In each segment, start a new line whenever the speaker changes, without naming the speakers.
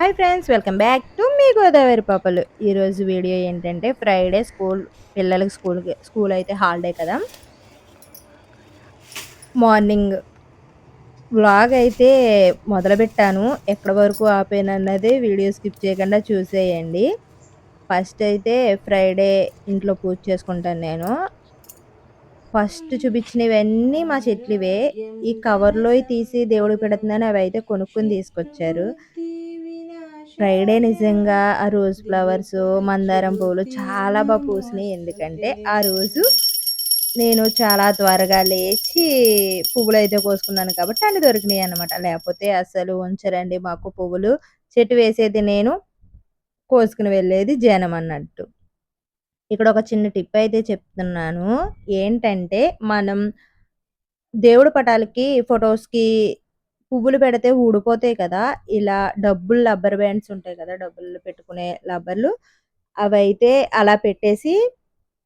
Hi friends welcome back to మీ గోదావరి పాపలు. ఈరోజు video ఏంటంటే ఫ్రైడే స్కూల్ పిల్లలకి స్కూల్ స్కూల్ అయితే హాలిడే కదా. మార్నింగ్ వ్లాగ్ అయితే మొదలుపెట్టాను. ఎక్కడి వరకు ఆపానన్నది వీడియో స్కిప్ చేయకుండా చూసేయండి. ఫస్ట్ అయితే ఫ్రైడే ఇంట్లో పూజ చేసుకుంటాను నేను. ఫస్ట్ చూపించినవన్నీ మా చెట్లువే. ఈ కవర్లో తీసి దేవుడు పెడుతుందని అవి అయితే కొనుక్కొని తీసుకొచ్చారు. ఫ్రైడే నిజంగా ఆ రోజ్ ఫ్లవర్స్ మందారం పువ్వులు చాలా బాగా పూసినాయి. ఎందుకంటే ఆ రోజు నేను చాలా త్వరగా లేచి పువ్వులు అయితే కోసుకున్నాను కాబట్టి అన్ని దొరికినాయి అనమాట లేకపోతే అసలు ఉంచరండి మాకు పువ్వులు. చెట్టు వేసేది నేను కోసుకుని వెళ్ళేది జనం అన్నట్టు. ఇక్కడ ఒక చిన్న టిప్ అయితే చెప్తున్నాను. ఏంటంటే మనం దేవుడు పటాలకి ఫొటోస్కి పువ్వులు పెడితే ఊడిపోతాయి కదా ఇలా డబ్బులు రబ్బర్ బ్యాండ్స్ ఉంటాయి కదా డబ్బులు పెట్టుకునే రబ్బర్లు అవైతే అలా పెట్టేసి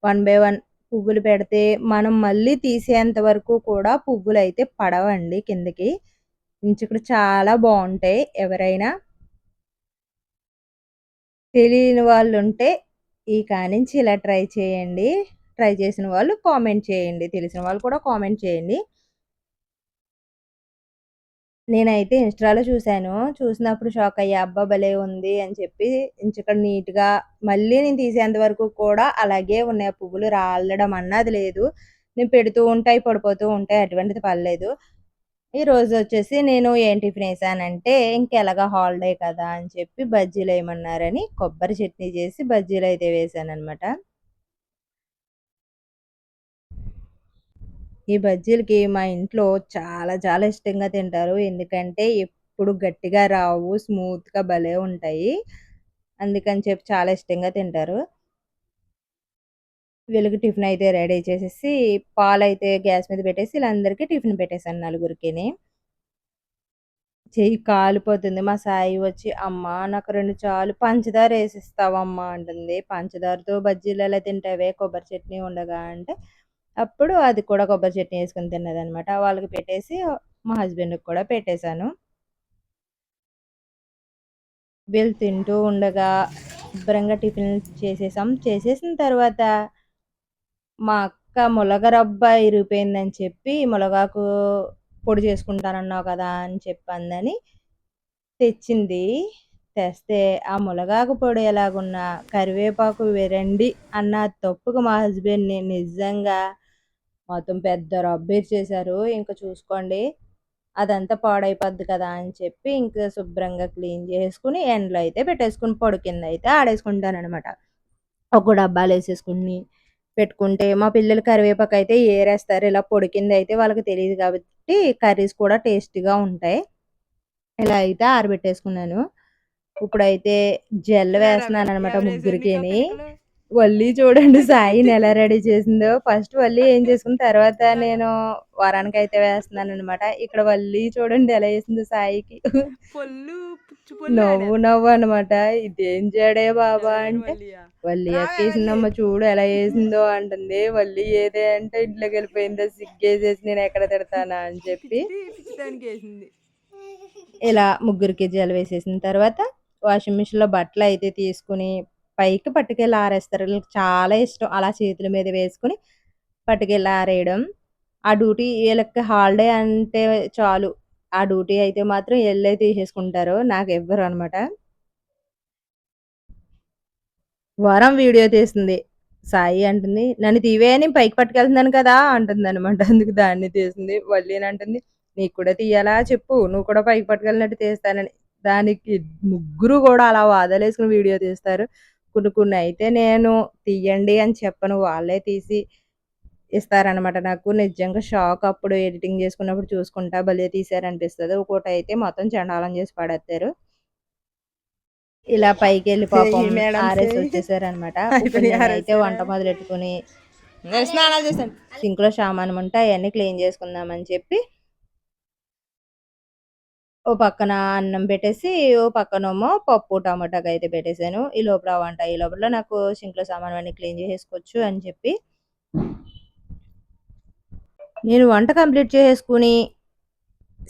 వన్ బై వన్ పువ్వులు పెడితే మనం మళ్ళీ తీసేంత వరకు కూడా పువ్వులు అయితే పడవండి కిందకి. ఇంచుకుడు చాలా బాగుంటాయి. ఎవరైనా తెలియని వాళ్ళు ఉంటే ఈ కానించి ఇలా ట్రై చేయండి. ట్రై చేసిన వాళ్ళు కామెంట్ చేయండి. తెలిసిన వాళ్ళు కూడా కామెంట్ చేయండి. నేనైతే ఇన్‌స్టాలో చూసాను. చూసినప్పుడు షాక్ అయ్యా. అబ్బా! భలే ఉంది అని చెప్పి ఇంచక్కడ నీట్‌గా మళ్ళీ నేను తీసేంత వరకు కూడా అలాగే ఉన్నాయి. ఆ పువ్వులు రాలడం అన్నది లేదు. నేను పెడుతూ ఉంటాయి, పడిపోతూ ఉంటాయి. అటువంటిది పర్లేదు. ఈరోజు వచ్చేసి నేను ఏం టిఫిన్ వేసానంటే ఇంకెలాగా హాలిడే కదా అని చెప్పి బజ్జీలు వేయమన్నారని కొబ్బరి చట్నీ చేసి బజ్జీలు అయితే ఈ బజ్జీలకి మా ఇంట్లో చాలా చాలా ఇష్టంగా తింటారు. ఎందుకంటే ఎప్పుడు గట్టిగా రావు. స్మూత్‌గా భలే ఉంటాయి. అందుకని చెప్పి చాలా ఇష్టంగా తింటారు. వీళ్ళకి టిఫిన్ అయితే రెడీ చేసేసి పాలైతే గ్యాస్ మీద పెట్టేసి వీళ్ళందరికీ టిఫిన్ పెట్టేసాను నలుగురికిని. చెయ్యి కాలిపోతుంది. మా సాయి వచ్చి, "అమ్మ నాకు రెండు చాలు పంచదార వేసిస్తావమ్మా అంటుంది. "పంచదారతో బజ్జీలు ఎలా తింటావే కొబ్బరి చట్నీ ఉండగా" అంటే అప్పుడు అది కూడా కొబ్బరి చట్నీ వేసుకొని తిన్నదనమాట వాళ్ళకి పెట్టేసి మా హస్బెండ్కి కూడా పెట్టేశాను. వీళ్ళు తింటూ ఉండగా శుభ్రంగా టిఫిన్ చేసేసాం. చేసేసిన తర్వాత మా అక్క ములగరబ్బ ఇరిగిపోయిందని చెప్పి ములగాకు పొడి చేసుకుంటానన్నావు కదా అని చెప్పందని తెచ్చింది. తెస్తే ఆ ములగాకు పొడి ఎలాగున్నా కరివేపాకు వెరండి అన్న తప్పుకు మా హస్బెండ్ని నిజంగా మొత్తం పెద్ద రబ్బీర్ చేశారు. ఇంకా చూసుకోండి అదంతా పాడైపోద్ది కదా అని చెప్పి ఇంకా శుభ్రంగా క్లీన్ చేసుకుని ఎండలో అయితే పెట్టేసుకుని పొడి కింద అయితే ఆడేసుకుంటాను అనమాట ఒక డబ్బాలు వేసేసుకుని పెట్టుకుంటే మా పిల్లలు కరివేపాకు అయితే ఏరేస్తారు. ఇలా పొడి కింద అయితే వాళ్ళకి తెలియదు కాబట్టి కర్రీస్ కూడా టేస్టీగా ఉంటాయి. ఇలా అయితే ఆరబెట్టేసుకున్నాను. ఇప్పుడైతే జెల్ వేస్తున్నాను అనమాట ముగ్గురికిని. వల్లి చూడండి సాయిని ఎలా రెడీ చేసిందో. ఫస్ట్ వల్లి ఏం చేసుకున్న తర్వాత నేను వారానికి అయితే వేస్తున్నాను అనమాట ఇక్కడ వల్లి చూడండి ఎలా వేసిందో సాయికి. నవ్వు నవ్వు అనమాట ఇదేం చేయడే బాబా అంటే. వల్లి ఎక్కేసిందమ్మ చూడు ఎలా వేసిందో అంటుంది. వల్లి ఏదే అంటే ఇంట్లోకి వెళ్ళిపోయిందో? సిగ్గేసేసి నేను ఎక్కడ తిడతానా? అని చెప్పి ఇలా ముగ్గురికి జల వేసేసిన తర్వాత వాషింగ్ మిషన్లో బట్టలు అయితే తీసుకుని పైకి పట్టుకెళ్ళి ఆరేస్తారు. వీళ్ళకి చాలా ఇష్టం అలా చేతుల మీద వేసుకుని పట్టుకెళ్ళి ఆరేయడం. ఆ డ్యూటీ వీళ్ళకి హాలిడే అంటే చాలు. ఆ డ్యూటీ అయితే మాత్రం వెళ్ళే తీసేసుకుంటారు. నాకు ఎవ్వరు అనమాట. వరం వీడియో తీస్తుంది. సాయి అంటుంది నన్ను తీవే అని పైకి పట్టుకెళ్తున్నాను కదా అంటుంది అనమాట అందుకు దాన్ని తీసింది వల్లి అంటుంది నీకు కూడా తీయాలా? చెప్పు. నువ్వు కూడా పైకి పట్టుకెళ్ళినట్టు తీస్తానని. దానికి ముగ్గురు కూడా అలా వాదలేసుకుని వీడియో తీస్తారు. కొన్ని కొన్ని అయితే నేను తీయండి అని చెప్పను. వాళ్ళే తీసి ఇస్తారనమాట నాకు. నిజంగా షాక్ అప్పుడు ఎడిటింగ్ చేసుకున్నప్పుడు చూసుకుంటా భలే తీసారనిపిస్తుంది. ఒకటి అయితే మొత్తం చండాలం చేసి పడేస్తారు ఇలా పైకి వెళ్ళి పాపం ఆర్ఎస్ వచ్చేసారనమాట అయితే వంట మొదలెట్టుకుని సింక్లో సామానం ఉంటే అవన్నీ క్లీన్ చేసుకుందామని చెప్పి ఓ పక్కన అన్నం పెట్టేసి ఓ పక్కనేమో పప్పు టమాటాకి అయితే పెట్టేశాను ఈ లోపల వంట ఈ లోపల నాకు సింక్లో సామాన్ అన్ని క్లీన్ చేసేసుకోవచ్చు అని చెప్పి నేను వంట కంప్లీట్ చేసేసుకుని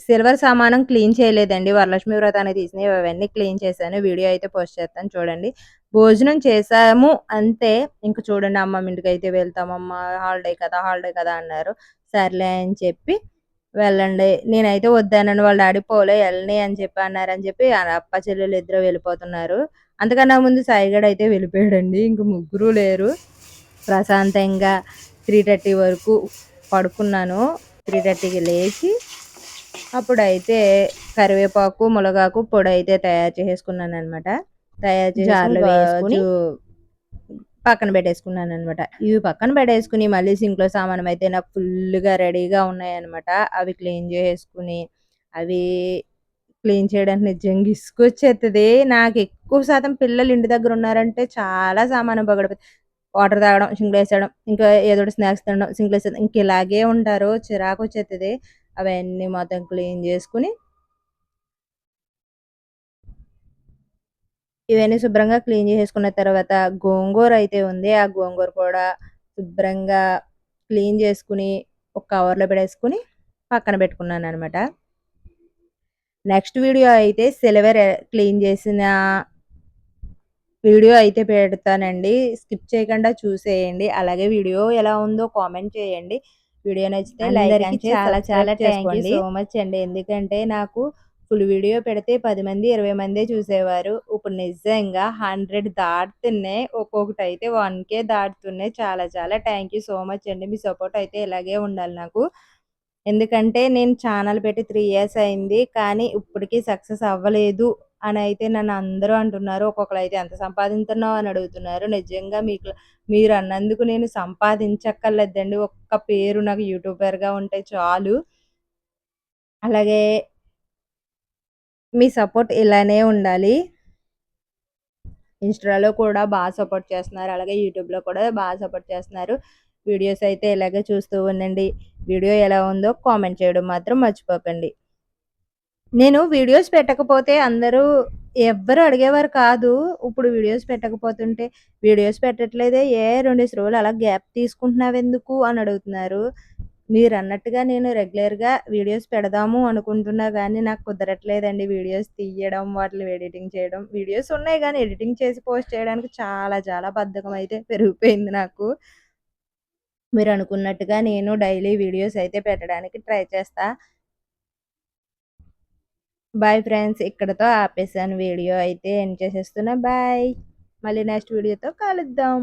సిల్వర్ సామానం క్లీన్ చేయలేదండి. వరలక్ష్మి వ్రతాన్ని తీసినవి అవన్నీ క్లీన్ చేశాను. వీడియో అయితే పోస్ట్ చేస్తాను చూడండి. భోజనం చేశాము అంతే. ఇంక చూడండి అమ్మ ఇంటికి అయితే వెళ్తామమ్మ హాలిడే కదా! హాలిడే కదా! అన్నారు. సర్లే అని చెప్పి వెళ్ళండి. నేనైతే వద్దన్నాను. వాళ్ళ డాడీ పోలే ఎళ్ళని అని చెప్పి అన్నారని చెప్పి అప్ప చెల్లెలు ఇద్దరు వెళ్ళిపోతున్నారు. అంతకన్నా ముందు సాయిగడ అయితే వెళ్ళిపోయాడండి. ఇంక ముగ్గురు లేరు. ప్రశాంతంగా త్రీ థర్టీ వరకు పడుకున్నాను. త్రీ థర్టీకి లేచి అప్పుడైతే కరివేపాకు, మునగాకు పొడైతే తయారు చేసేసుకున్నాననమాట. తయారు చేసి పక్కన పెట్టేసుకున్నాను అనమాట ఇవి పక్కన పెట్టేసుకొని మళ్ళీ సింక్‌లో అయితే నాకు ఫుల్గా రెడీగా ఉన్నాయన్నమాట అవి క్లీన్ చేసుకుని అవి క్లీన్ చేయడానికి నిజంగా వచ్చేది నాకు ఎక్కువ శాతం పిల్లలు ఇంటి దగ్గర ఉన్నారంటే చాలా సామానం పగడిపోతుంది వాటర్ తాగడం, సింక్‌లో వేసేయడం ఇంకా ఏదో స్నాక్స్ తినడం, సింక్‌లో ఏసేయడం ఇంక ఇలాగే ఉంటారు. చిరాకు చిరాకొచ్చేత్తది. అవన్నీ మొత్తం క్లీన్ చేసుకొని ఇవన్నీ శుభ్రంగా క్లీన్ చేసేసుకున్న తర్వాత గోంగూర అయితే ఉంది. ఆ గోంగూర కూడా శుభ్రంగా క్లీన్ చేసుకుని ఒక కవర్‌లో పెట్టేసుకొని పక్కన పెట్టుకున్నాననమాట. నెక్స్ట్ వీడియో అయితే సిల్వర్ క్లీన్ చేసిన వీడియో అయితే పెడతానండి. స్కిప్ చేయకుండా చూసేయండి. అలాగే వీడియో ఎలా ఉందో కామెంట్ చేయండి. వీడియో నచ్చితే లైక్ చాలా చాలా థ్యాంక్ యూ సో మచ్ అండి. ఎందుకంటే నాకు ఫుల్ వీడియో పెడితే పది మంది, 20 మందే చూసేవారు. ఇప్పుడు నిజంగా 100 దాటుతున్నాయి. ఒక్కొక్కటైతే 1,000 దాటుతున్నాయి. చాలా చాలా థ్యాంక్ యూ సో మచ్ అండి. మీ సపోర్ట్ అయితే ఇలాగే ఉండాలి నాకు. ఎందుకంటే నేను ఛానల్ పెట్టి త్రీ ఇయర్స్ అయింది. కానీ ఇప్పటికీ సక్సెస్ అవ్వలేదు అని అయితే నన్ను అందరూ అంటున్నారు. ఒక్కొక్కరు అయితే ఎంత సంపాదిస్తున్నావు అని అడుగుతున్నారు. నిజంగా మీకు మీరు అన్నందుకు నేను సంపాదించక్కర్లేదండి. ఒక్క పేరు నాకు యూట్యూబర్‌గా ఉంటే చాలు. అలాగే మీ సపోర్ట్ ఇలానే ఉండాలి. ఇన్‌స్టాలో కూడా బాగా సపోర్ట్ చేస్తున్నారు. అలాగే యూట్యూబ్‌లో కూడా బాగా సపోర్ట్ చేస్తున్నారు. వీడియోస్ అయితే ఇలాగే చూస్తూ ఉండండి. వీడియో ఎలా ఉందో కామెంట్ చేయడం మాత్రం మర్చిపోకండి. నేను వీడియోస్ పెట్టకపోతే అందరూ ఎవ్వరు అడిగేవారు కాదు. ఇప్పుడు వీడియోస్ పెట్టకపోతుంటే, "వీడియోస్ పెట్టట్లేదే ఏ రెండు రోజులు అలా గ్యాప్ తీసుకుంటున్నావు ఎందుకు అని అడుగుతున్నారు. మీరు అన్నట్టుగా నేను రెగ్యులర్‌గా వీడియోస్ పెడదాము అనుకుంటున్నా కానీ నాకు కుదరట్లేదండి వీడియోస్ తీయడం, వాటిని ఎడిటింగ్ చేయడం. వీడియోస్ ఉన్నాయి కానీ ఎడిటింగ్ చేసి పోస్ట్ చేయడానికి చాలా చాలా బద్ధకం అయితే పెరిగిపోయింది నాకు. మీరు అనుకున్నట్టుగా నేను డైలీ వీడియోస్ అయితే పెట్టడానికి ట్రై చేస్తా. Bye friends. ఇక్కడతో ఆపేసాను వీడియో అయితే ఎండ్ చేసేస్తున్నా. బాయ్. మళ్ళీ నెక్స్ట్ వీడియోతో కలుద్దాం.